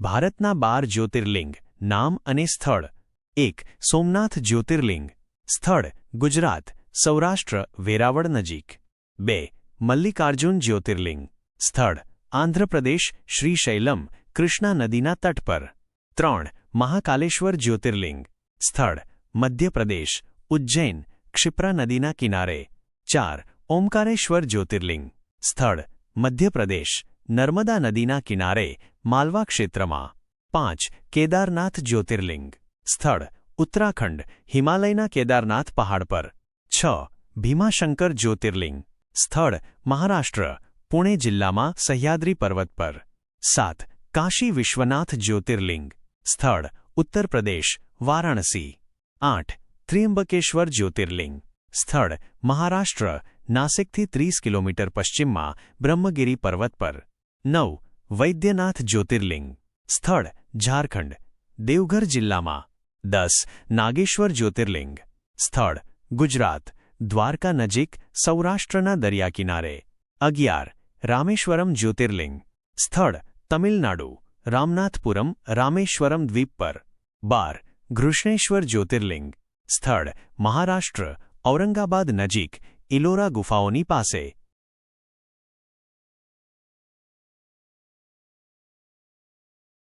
ભારતના બાર જ્યોતિર્લિંગ નામ અને સ્થળ એક સોમનાથ જ્યોતિર્લિંગ સ્થળ ગુજરાત સૌરાષ્ટ્ર વેરાવળ નજીક બે મલ્લિકાર્જુન જ્યોતિર્લિંગ સ્થળ આંધ્રપ્રદેશ શ્રીશૈલમ કૃષ્ણા નદીના તટ પર ત્રણ મહાકાલેશ્વર જ્યોતિર્લિંગ સ્થળ મધ્યપ્રદેશ ઉજ્જૈન ક્ષિપ્રા નદીના કિનારે ચાર ઓમકારેશ્વર જ્યોતિર્લિંગ સ્થળ મધ્યપ્રદેશ નર્મદા નદીના કિનારે માલવા ક્ષેત્રમાં પાંચ કેદારનાથ જ્યોતિર્લિંગ સ્થળ ઉત્તરાખંડ હિમાલયના કેદારનાથ પહાડ પર છ ભીમાશંકર જ્યોતિર્લિંગ સ્થળ મહારાષ્ટ્ર પુણે જિલ્લામાં સહ્યાદ્રી પર્વત પર સાત કાશી વિશ્વનાથ જ્યોતિર્લિંગ સ્થળ ઉત્તર પ્રદેશ વારાણસી આઠ ત્રિયંબકેશ્વર જ્યોતિર્લિંગ સ્થળ મહારાષ્ટ્ર નાસિકથી ત્રીસ કિલોમીટર પશ્ચિમમાં બ્રહ્મગીરી પર્વત પર નવ વૈદ્યનાથ જ્યોતિર્લિંગ સ્થળ ઝારખંડ દેવઘર જિલ્લામાં દસ નાગેશ્વર જ્યોતિર્લિંગ સ્થળ ગુજરાત દ્વારકા નજીક સૌરાષ્ટ્રના દરિયાકિનારે અગિયાર રામેશ્વરમ જ્યોતિર્લિંગ સ્થળ તમિલનાડુ રામનાથપુરમ રામેશ્વરમ દ્વીપ પર બાર ઘૃષ્ણેશ્વર જ્યોતિર્લિંગ સ્થળ મહારાષ્ટ્ર ઔરંગાબાદ નજીક ઇલોરા ગુફાઓની પાસે